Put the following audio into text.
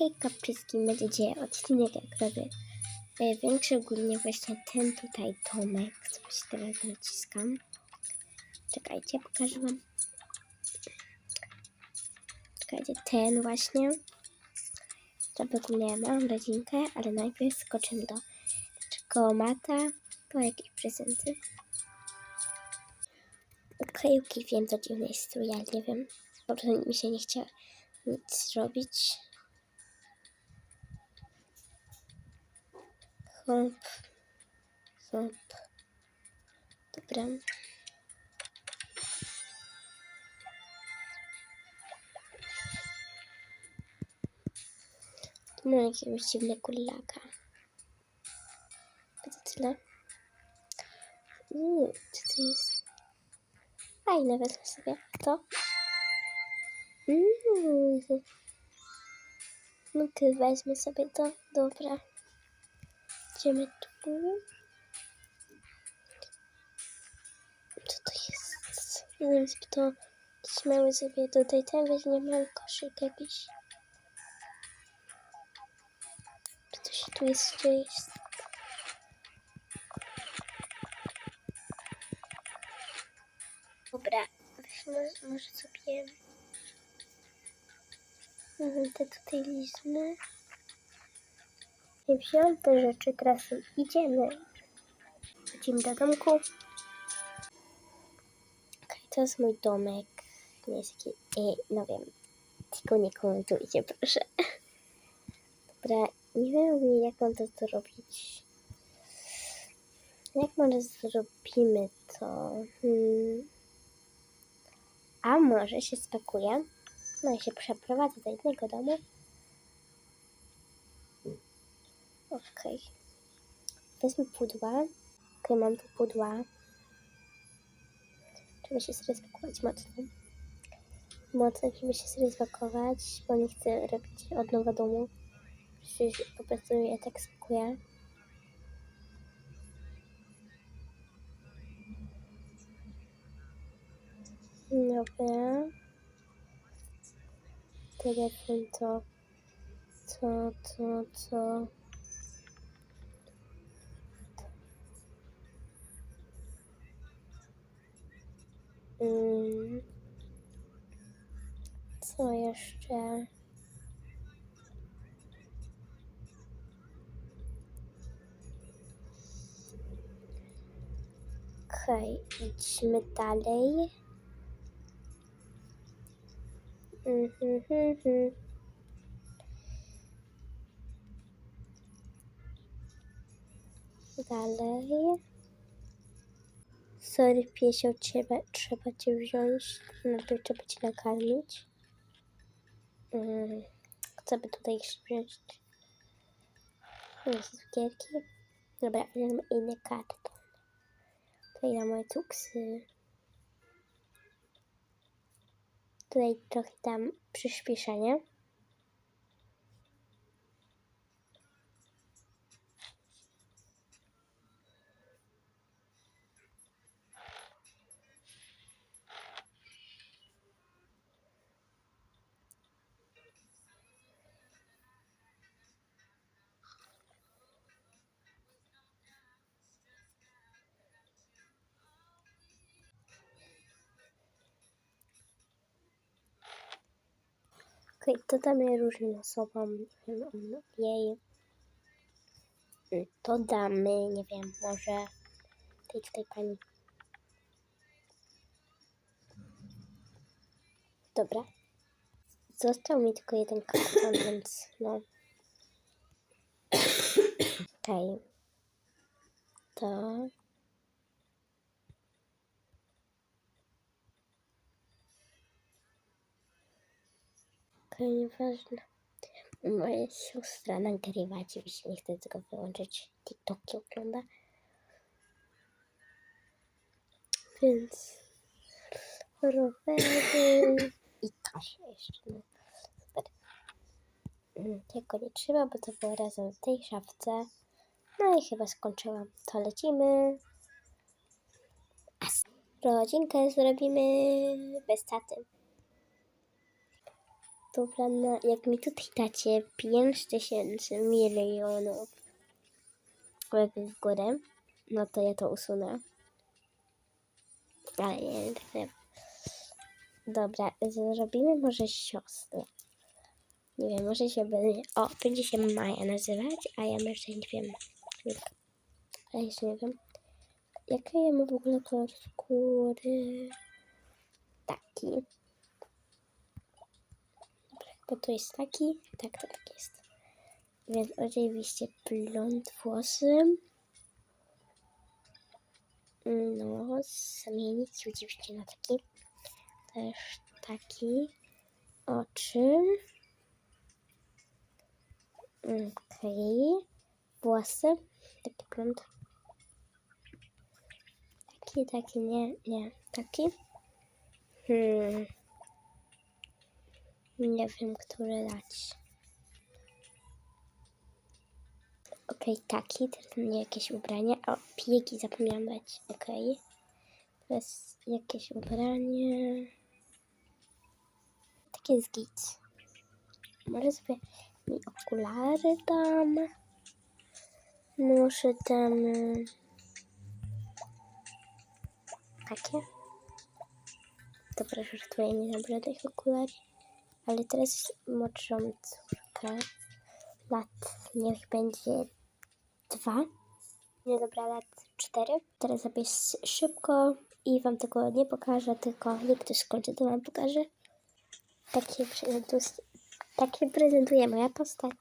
Hejka wszystkim, będzie dzisiaj odcinek jak robię e, większy, ogólnie właśnie ten tutaj domek, co właśnie teraz naciskam. Czekajcie, pokażę wam. Czekajcie, ten właśnie. To ogólnie mam rodzinkę, ale najpierw skoczymy do czekolata, po jakieś prezenty. Okej, okay, wiem, to dziwne jest ja nie wiem. Po prostu mi się nie chciało nic zrobić. Hop. Hop. Dobra. Tu mam jakiegoś dziwnego laga. To tyle. Uuu, co to jest? Fajne, wezmę sobie. To? Uuu. No ty wezmę sobie to. Dobra. Idziemy tu. Co to jest? Nie wiem, żeby to trzymamy sobie tutaj. Ten weźmiemy koszyk jakiś. Czy coś tu jeszcze jest? Dobra, weźmy może sobie mhm, te tutaj lizny. I wziąłem te rzeczy, teraz idziemy. Idziemy do domku. Okej, to jest mój domek. Nie jest taki, e, no wiem, tylko nie komentujcie proszę. Dobra, nie wiem jak mam to zrobić. Jak może zrobimy to? Hmm. A może się spakuję? No i się przeprowadzę do innego domu. Okej. Okay. Wezmę pudła. Okej, okay, mam tu pudła. Trzeba się zrezygnować mocno. Mocno żeby się zrezygnować, bo nie chcę robić od nowa domu. Przecież po prostu ja tak spakuję. Dobra. Telefon to, to, to, to. Mm. Co jeszcze? Okej, okay, idźmy dalej. Dalej. Sorry, piesio, trzeba, trzeba cię wziąć. Najpierw trzeba cię nakarmić. Hmm. Co by tutaj jeszcze wziąć? Cukierki. Dobra, wziąłem inny karton. Tutaj na moje cuksy. Tutaj trochę tam przyspieszenie. Okej, okay, to damy różnym osobom, jej. To damy, nie wiem, może tej tutaj pani. Dobra. Został mi tylko jeden karton, więc no. Okej. Okay. To nieważne. Moja siostra nagrywa, oczywiście nie chcę tego wyłączyć. TikToki ogląda. Więc rowery i Kasia jeszcze. No. Super. Mm, nie trzeba, bo to było razem w tej szafce. No i chyba skończyłam. To lecimy. Rodzinkę zrobimy bez taty. Jestem ubrana, jak mi tutaj dacie 5 tysięcy milionów łapy w górę, no to ja to usunę. Ale nie, tak nie. Dobra, zrobimy może siostrę. Nie wiem, może się będzie... O, będzie się Maja nazywać, a ja jeszcze nie wiem. Jak. A jeszcze nie wiem. Jaki ja mam w ogóle kolor skóry? Taki. Bo to jest taki. Tak, to tak jest. Więc oczywiście blond włosy. No, zamienić oczywiście na taki. Też taki. Oczy. Okej. Włosy. Taki blond. Taki, taki, nie, nie. Taki. Hmm. Nie wiem, który dać. Okej, taki. Teraz mnie jakieś ubranie. O, piegi zapomniałam dać. Okej. Teraz jakieś ubranie. Takie jest git. Może sobie mi okulary dam. Może dam... y, Takie? Dobra, żartuję, nie zabrę tych okularów. Ale teraz młodszą córkę. Lat niech będzie dwa. Nie dobra, lat cztery. Teraz s- szybko i wam tego nie pokażę, tylko jak to skończy, to wam pokażę. Takie prezentuje, takie prezentuje moja postać.